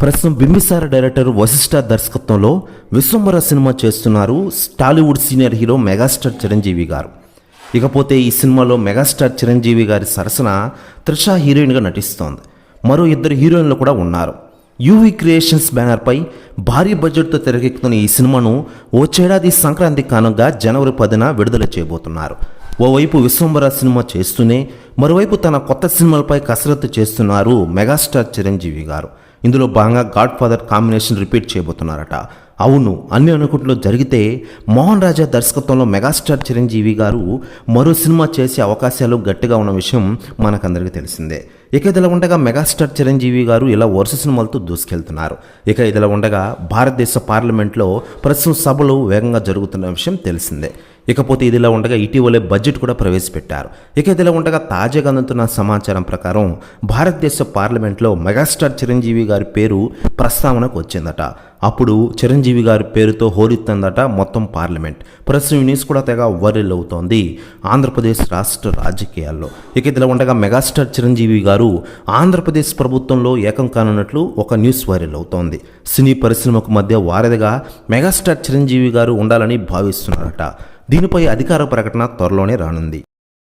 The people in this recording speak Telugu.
ప్రస్తుతం బింబిసార డైరెక్టర్ వశిష్ఠ దర్శకత్వంలో విశ్వంబర సినిమా చేస్తున్నారు Tollywood senior hero megastar Chiranjeevi garu. ఇకపోతే ఈ సినిమాలో మెగాస్టార్ చిరంజీవి గారి సరసన త్రిష హీరోయిన్గా నటిస్తోంది. మరో ఇద్దరు హీరోయిన్లు కూడా ఉన్నారు. యూవీ క్రియేషన్స్ బ్యానర్పై భారీ బడ్జెట్తో తెరకెక్కుతున్న ఈ సినిమాను వచ్చేడాది సంక్రాంతి కానుగా జనవరి పదిన విడుదల చేయబోతున్నారు. ఓవైపు విశ్వంబర సినిమా చేస్తూనే మరోవైపు తన కొత్త సినిమాలపై కసరత్తు చేస్తున్నారు మెగాస్టార్ చిరంజీవి గారు. ఇందులో భాగంగా గాడ్ ఫాదర్ కాంబినేషన్ రిపీట్ చేయబోతున్నారట. అవును అన్ని అనుకుంట్లో జరిగితే మోహన్ రాజా దర్శకత్వంలో మెగాస్టార్ చిరంజీవి గారు మరో సినిమా చేసే అవకాశాలు గట్టిగా ఉన్న విషయం మనకందరికీ తెలిసిందే. ఇక ఇదిలా ఉండగా మెగాస్టార్ చిరంజీవి గారు ఇలా వరుస సినిమాలతో దూసుకెళ్తున్నారు. ఇక ఇదిలా ఉండగా భారతదేశ పార్లమెంట్లో ప్రస్తుతం సభలు వేగంగా జరుగుతున్న విషయం తెలిసిందే. ఇకపోతే ఇదిలా ఉండగా ఇటీవలే బడ్జెట్ కూడా ప్రవేశపెట్టారు. ఇక ఇదిలా ఉండగా తాజాగా అందుతున్న సమాచారం ప్రకారం భారతదేశ పార్లమెంట్లో మెగాస్టార్ చిరంజీవి గారి పేరు ప్రస్తావనకు వచ్చిందట. అప్పుడు చిరంజీవి గారి పేరుతో హోరెత్తిందట మొత్తం పార్లమెంట్. ప్రెస్ యూనిస్ న్యూస్ కూడా తెగ వైరల్ అవుతోంది. ఆంధ్రప్రదేశ్ రాష్ట్ర రాజకీయాల్లో. ఇక ఇదిలా ఉండగా మెగాస్టార్ చిరంజీవి గారు ఆంధ్రప్రదేశ్ ప్రభుత్వంలో ఏకం కానున్నట్లు ఒక న్యూస్ వైరల్ అవుతోంది. సినీ పరిశ్రమకు మధ్య వారధిగా మెగాస్టార్ చిరంజీవి గారు ఉండాలని భావిస్తున్నారట. దీనిపై అధికార ప్రకటన త్వరలోనే రానుంది.